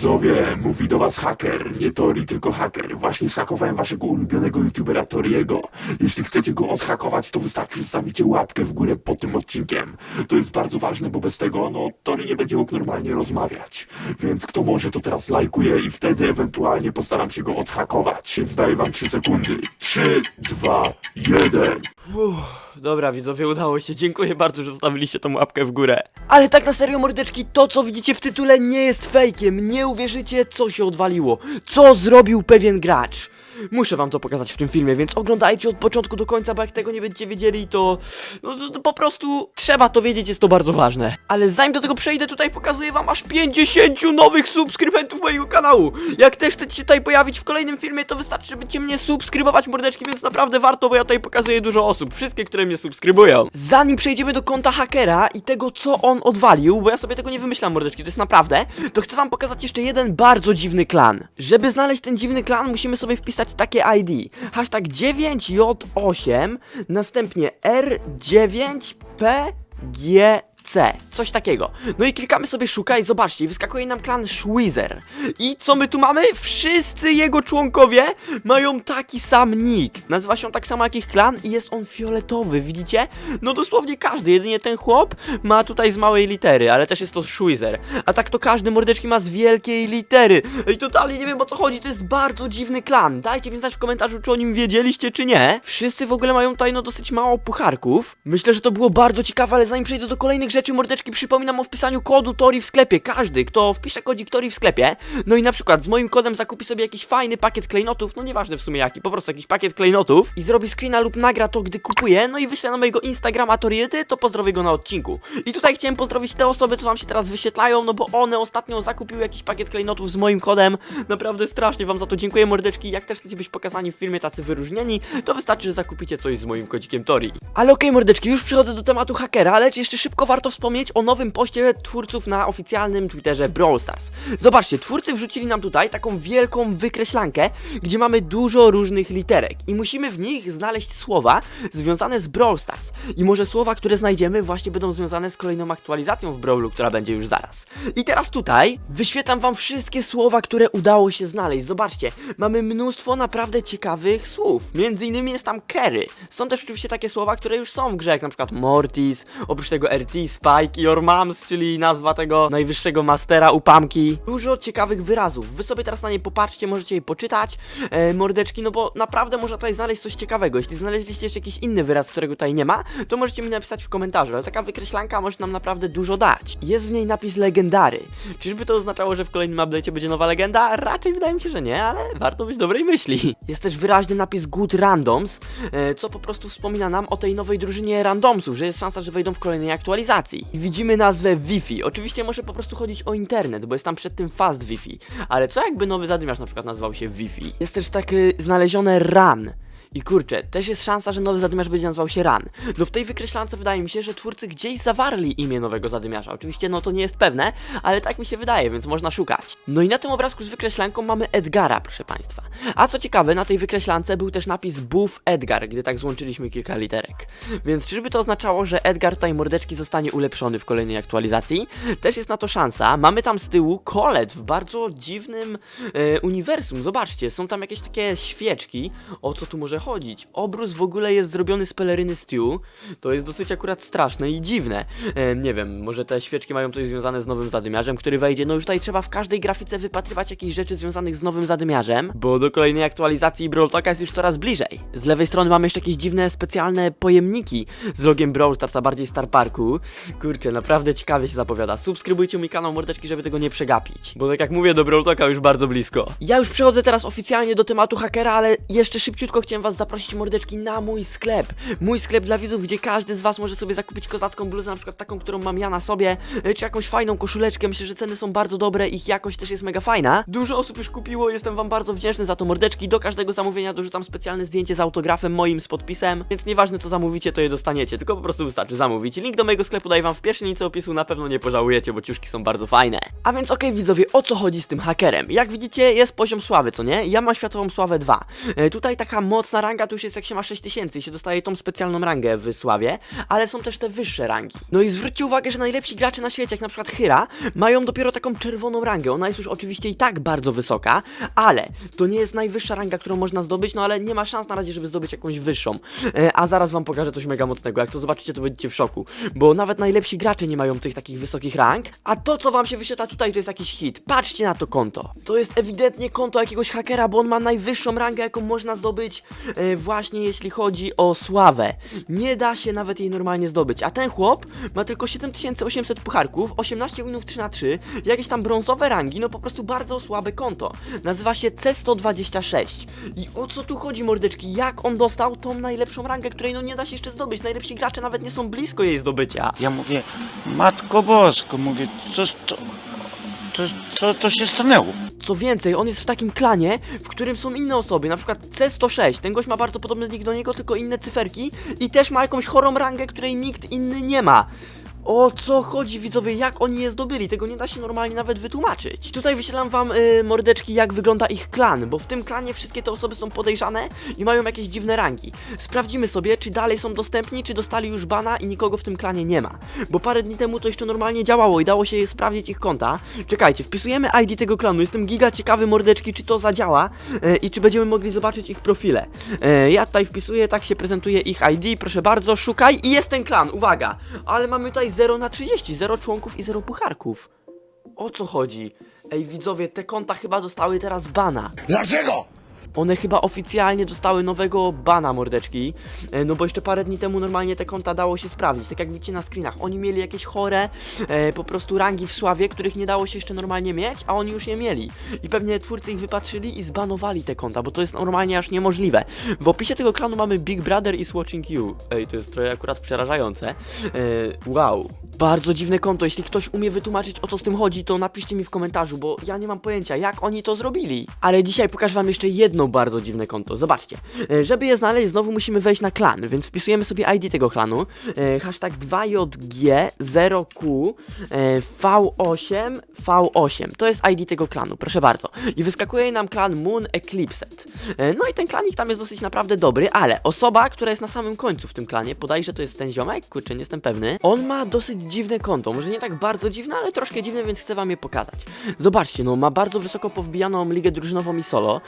Widzowie, mówi do was haker, nie Tori, tylko haker. Właśnie zhakowałem waszego ulubionego youtubera Toriego. Jeśli chcecie go odhakować, to wystarczy zostawicie łapkę w górę pod tym odcinkiem. To jest bardzo ważne, bo bez tego, no, Tori nie będzie mógł normalnie rozmawiać. Więc kto może, to teraz lajkuje i wtedy ewentualnie postaram się go odhakować. Więc daję wam 3 sekundy. 3, 2, 1. Dobra, widzowie, udało się. Dziękuję bardzo, że zostawiliście tą łapkę w górę. Ale tak na serio, mordeczki, to co widzicie w tytule nie jest fejkiem. Nie uwierzycie, co się odwaliło. Co zrobił pewien gracz. Muszę wam to pokazać w tym filmie, więc oglądajcie od początku do końca, bo jak tego nie będziecie wiedzieli, to, no, to, to po prostu trzeba to wiedzieć, jest to bardzo ważne. Ale zanim do tego przejdę, tutaj pokazuję wam aż 50 nowych subskrybentów mojego kanału. Jak też chcecie się tutaj pojawić w kolejnym filmie, to wystarczy, żebyście mnie subskrybować, mordeczki, więc naprawdę warto, bo ja tutaj pokazuję dużo osób, wszystkie, które mnie subskrybują. Zanim przejdziemy do konta hakera i tego, co on odwalił, bo ja sobie tego nie wymyślam, mordeczki, to jest naprawdę, to chcę wam pokazać jeszcze jeden bardzo dziwny klan. Żeby znaleźć ten dziwny klan, musimy sobie wpisać takie ID. Hashtag 9J8, następnie R9PG. C, coś takiego. No i klikamy sobie szukaj, zobaczcie, wyskakuje nam klan Schwizer. I co my tu mamy? Wszyscy jego członkowie mają taki sam nick. Nazywa się on tak samo jak ich klan i jest on fioletowy, widzicie? No dosłownie każdy, jedynie ten chłop ma tutaj z małej litery, ale też jest to Schwizer. A tak to każdy mordeczki ma z wielkiej litery. I totalnie nie wiem o co chodzi, to jest bardzo dziwny klan. Dajcie mi znać w komentarzu, czy o nim wiedzieliście, czy nie. Wszyscy w ogóle mają tutaj no dosyć mało pucharków. Myślę, że to było bardzo ciekawe, ale zanim przejdę do kolejnych rzeczy, mordeczki, przypominam o wpisaniu kodu Tori w sklepie. Każdy, kto wpisze kodzik Tori w sklepie, no i na przykład z moim kodem zakupi sobie jakiś fajny pakiet klejnotów, no nieważne w sumie jaki, po prostu jakiś pakiet klejnotów i zrobi screena lub nagra to, gdy kupuje, no i wyśle na mojego Instagrama Toriety, to pozdrowię go na odcinku. I tutaj chciałem pozdrowić te osoby, co wam się teraz wyświetlają, no bo one ostatnio zakupiły jakiś pakiet klejnotów z moim kodem. Naprawdę strasznie wam za to dziękuję, mordeczki. Jak też chcecie być pokazani w filmie tacy wyróżnieni, to wystarczy, że zakupicie coś z moim kodzikiem Tori. Ale okej, mordeczki, już przychodzę do tematu hakera, lecz jeszcze szybko warto wspomnieć o nowym poście twórców na oficjalnym Twitterze Brawl Stars. Zobaczcie, twórcy wrzucili nam tutaj taką wielką wykreślankę, gdzie mamy dużo różnych literek i musimy w nich znaleźć słowa związane z Brawl Stars. I może słowa, które znajdziemy właśnie będą związane z kolejną aktualizacją w Brawlu, która będzie już zaraz. I teraz tutaj wyświetlam wam wszystkie słowa, które udało się znaleźć. Zobaczcie, mamy mnóstwo naprawdę ciekawych słów. Między innymi jest tam Kerry. Są też oczywiście takie słowa, które już są w grze, jak na przykład Mortis, oprócz tego RT, Spike i Your Moms, czyli nazwa tego najwyższego mastera upamki. Dużo ciekawych wyrazów. Wy sobie teraz na nie popatrzcie, możecie je poczytać, e, mordeczki, no bo naprawdę można tutaj znaleźć coś ciekawego. Jeśli znaleźliście jeszcze jakiś inny wyraz, którego tutaj nie ma, to możecie mi napisać w komentarzu, ale taka wykreślanka może nam naprawdę dużo dać. Jest w niej napis legendary. Czyżby to oznaczało, że w kolejnym update'cie będzie nowa legenda? Raczej wydaje mi się, że nie, ale warto być dobrej myśli. Jest też wyraźny napis Good Randoms, e, co po prostu wspomina nam o tej nowej drużynie randomsów, że jest szansa, że wejdą w kolejnej aktualizacji. I widzimy nazwę Wi-Fi. Oczywiście może po prostu chodzić o internet, bo jest tam przed tym Fast Wi-Fi. Ale co jakby nowy zadymiarz na przykład nazywał się Wi-Fi? Jest też takie znalezione RAN. I kurczę, też jest szansa, że nowy zadymiarz będzie nazywał się Ran. No w tej wykreślance wydaje mi się, że twórcy gdzieś zawarli imię nowego zadymiarza. Oczywiście no to nie jest pewne, ale tak mi się wydaje, więc można szukać. No i na tym obrazku z wykreślanką mamy Edgara, proszę państwa. A co ciekawe, na tej wykreślance był też napis Buff Edgar, gdy tak złączyliśmy kilka literek. Więc czyżby to oznaczało, że Edgar tutaj mordeczki zostanie ulepszony w kolejnej aktualizacji? Też jest na to szansa. Mamy tam z tyłu kolet w bardzo dziwnym e, uniwersum. Zobaczcie, są tam jakieś takie świeczki. O co tu może chodzić? Obrus w ogóle jest zrobiony z peleryny Stew. To jest dosyć akurat straszne i dziwne. E, nie wiem, może te świeczki mają coś związane z nowym zadymiarzem, który wejdzie. No już tutaj trzeba w każdej grafice wypatrywać jakieś rzeczy związanych z nowym zadymiarzem, bo do kolejnej aktualizacji Brawl Talka jest już coraz bliżej. Z lewej strony mamy jeszcze jakieś dziwne, specjalne pojemniki z logiem Brawl Stars, a bardziej Star Parku. Kurczę, naprawdę ciekawie się zapowiada. Subskrybujcie mój kanał Mordeczki, żeby tego nie przegapić. Bo tak jak mówię, do Brawl Talka już bardzo blisko. Ja już przechodzę teraz oficjalnie do tematu hakera, ale jeszcze szybciutko chciałem was zaprosić mordeczki na mój sklep. Mój sklep dla widzów, gdzie każdy z was może sobie zakupić kozacką bluzę, na przykład taką, którą mam ja na sobie, e, czy jakąś fajną koszuleczkę. Myślę, że ceny są bardzo dobre, ich jakość też jest mega fajna. Dużo osób już kupiło, jestem wam bardzo wdzięczny za to mordeczki. Do każdego zamówienia dorzucam specjalne zdjęcie z autografem moim, z podpisem, więc nieważne co zamówicie, to je dostaniecie, tylko po prostu wystarczy zamówić. Link do mojego sklepu daję wam w pierwszej linii opisu, na pewno nie pożałujecie, bo ciuszki są bardzo fajne. A więc okej widzowie, o co chodzi z tym hakerem? Jak widzicie, jest poziom sławy, co nie? Ja mam światową sławę 2. E, tutaj taka mocna ranga to już jest jak się ma 6000 i się dostaje tą specjalną rangę w Sławie, ale są też te wyższe rangi. No i zwróćcie uwagę, że najlepsi gracze na świecie, jak na przykład Hyra, mają dopiero taką czerwoną rangę. Ona jest już oczywiście i tak bardzo wysoka, ale to nie jest najwyższa ranga, którą można zdobyć, no ale nie ma szans na razie, żeby zdobyć jakąś wyższą. E, a zaraz wam pokażę coś mega mocnego. Jak to zobaczycie, to będziecie w szoku, bo nawet najlepsi gracze nie mają tych takich wysokich rank, a to, co wam się wyświetla tutaj, to jest jakiś hit. Patrzcie na to konto. To jest ewidentnie konto jakiegoś hakera, bo on ma najwyższą rangę, jaką można zdobyć właśnie jeśli chodzi o sławę. Nie da się nawet jej normalnie zdobyć, a ten chłop ma tylko 7800 pucharków, 18 winów 3 na 3 jakieś tam brązowe rangi, no po prostu bardzo słabe konto. Nazywa się C126. I o co tu chodzi, mordeczki? Jak on dostał tą najlepszą rangę, której no nie da się jeszcze zdobyć? Najlepsi gracze nawet nie są blisko jej zdobycia. Ja mówię, Matko Bosko, mówię, co, to, co, co, to się stanęło? Co więcej, on jest w takim klanie, w którym są inne osoby, na przykład C106. Ten gość ma bardzo podobny nick do niego, tylko inne cyferki i też ma jakąś chorą rangę, której nikt inny nie ma. O co chodzi widzowie, jak oni je zdobyli? Tego nie da się normalnie nawet wytłumaczyć. Tutaj wyświelam wam y, mordeczki, jak wygląda ich klan, bo w tym klanie wszystkie te osoby są podejrzane i mają jakieś dziwne rangi. Sprawdzimy sobie, czy dalej są dostępni, czy dostali już bana i nikogo w tym klanie nie ma. Bo parę dni temu to jeszcze normalnie działało i dało się sprawdzić ich konta. Czekajcie, wpisujemy ID tego klanu. Jestem giga ciekawy mordeczki, czy to zadziała e, i czy będziemy mogli zobaczyć ich profile. E, ja tutaj wpisuję, tak się prezentuje ich ID, proszę bardzo, szukaj i jest ten klan, uwaga! Ale mamy tutaj 0 na 30, 0 członków i 0 pucharków. O co chodzi? Ej widzowie, te konta chyba dostały teraz bana. Dlaczego? One chyba oficjalnie dostały nowego bana mordeczki, e, no bo jeszcze parę dni temu normalnie te konta dało się sprawdzić, tak jak widzicie na screenach. Oni mieli jakieś chore e, po prostu rangi w sławie, których nie dało się jeszcze normalnie mieć, a oni już je mieli. I pewnie twórcy ich wypatrzyli i zbanowali te konta, bo to jest normalnie aż niemożliwe. W opisie tego klanu mamy Big Brother is watching you. Ej, to jest trochę akurat przerażające. E, wow. Bardzo dziwne konto. Jeśli ktoś umie wytłumaczyć o co z tym chodzi, to napiszcie mi w komentarzu, bo ja nie mam pojęcia, jak oni to zrobili. Ale dzisiaj pokażę wam jeszcze jedno bardzo dziwne konto. Zobaczcie. E, Żeby je znaleźć, znowu musimy wejść na klan, więc wpisujemy sobie ID tego klanu. E, hashtag 2JG0Q e, V8 V8. To jest ID tego klanu, proszę bardzo. I wyskakuje nam klan Moon Eclipsed. E, No i ten klan ich tam jest dosyć naprawdę dobry, ale osoba, która jest na samym końcu w tym klanie, podajże to jest ten ziomek, kurczę, nie jestem pewny. On ma dosyć dziwne konto, może nie tak bardzo dziwne, ale troszkę dziwne, więc chcę wam je pokazać. Zobaczcie, no ma bardzo wysoko powbijaną ligę drużynową i solo,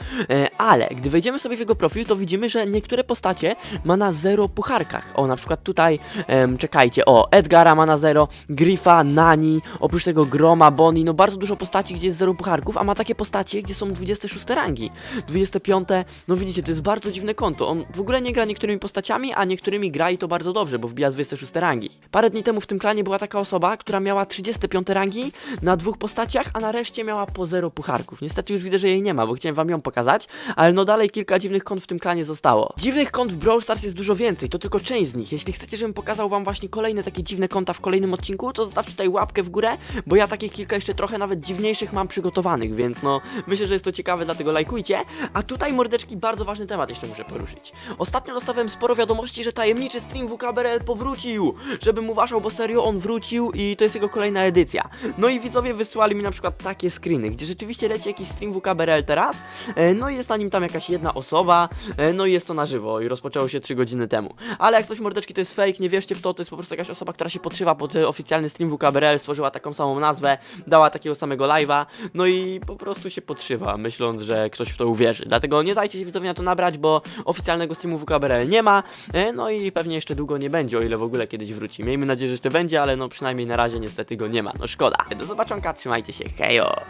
ale gdy wejdziemy sobie w jego profil, to widzimy, że niektóre postacie ma na zero pucharkach. O, na przykład tutaj, em, czekajcie, o, Edgara ma na zero, Griffa, Nani, oprócz tego Groma, Bonnie, no bardzo dużo postaci, gdzie jest zero pucharków, a ma takie postacie, gdzie są 26 rangi, 25, no widzicie, to jest bardzo dziwne konto. On w ogóle nie gra niektórymi postaciami, a niektórymi gra i to bardzo dobrze, bo wbija 26 rangi. Parę dni temu w tym klanie była taka osoba, która miała 35 rangi na dwóch postaciach, a na reszcie miała po zero pucharków. Niestety już widzę, że jej nie ma, bo chciałem wam ją pokazać, ale no dalej kilka dziwnych kont w tym klanie zostało. Dziwnych kont w Brawl Stars jest dużo więcej, to tylko część z nich. Jeśli chcecie, żebym pokazał wam właśnie kolejne takie dziwne konta w kolejnym odcinku, to zostawcie tutaj łapkę w górę, bo ja takich kilka jeszcze trochę nawet dziwniejszych mam przygotowanych, więc no myślę, że jest to ciekawe, dlatego lajkujcie. A tutaj mordeczki bardzo ważny temat jeszcze muszę poruszyć. Ostatnio dostałem sporo wiadomości, że tajemniczy stream WKBRL powrócił, żebym uważał, bo serio on wrócił i to jest jego kolejna edycja. No i widzowie wysłali mi na przykład takie screeny, gdzie rzeczywiście leci jakiś stream WKBRL teraz, e, no i jest na tam jakaś jedna osoba, e, no i jest to na żywo i rozpoczęło się 3 godziny temu. Ale jak coś mordeczki to jest fake, nie wierzcie w to, to jest po prostu jakaś osoba, która się podszywa pod e, oficjalny stream WKBRL, stworzyła taką samą nazwę, dała takiego samego live'a, no i po prostu się podszywa, myśląc, że ktoś w to uwierzy. Dlatego nie dajcie się widzowie na to nabrać, bo oficjalnego streamu WKBRL nie ma, e, no i pewnie jeszcze długo nie będzie, o ile w ogóle kiedyś wróci. Miejmy nadzieję, że jeszcze będzie, ale no przynajmniej na razie niestety go nie ma, no szkoda. Do zobaczonka, trzymajcie się, hejo!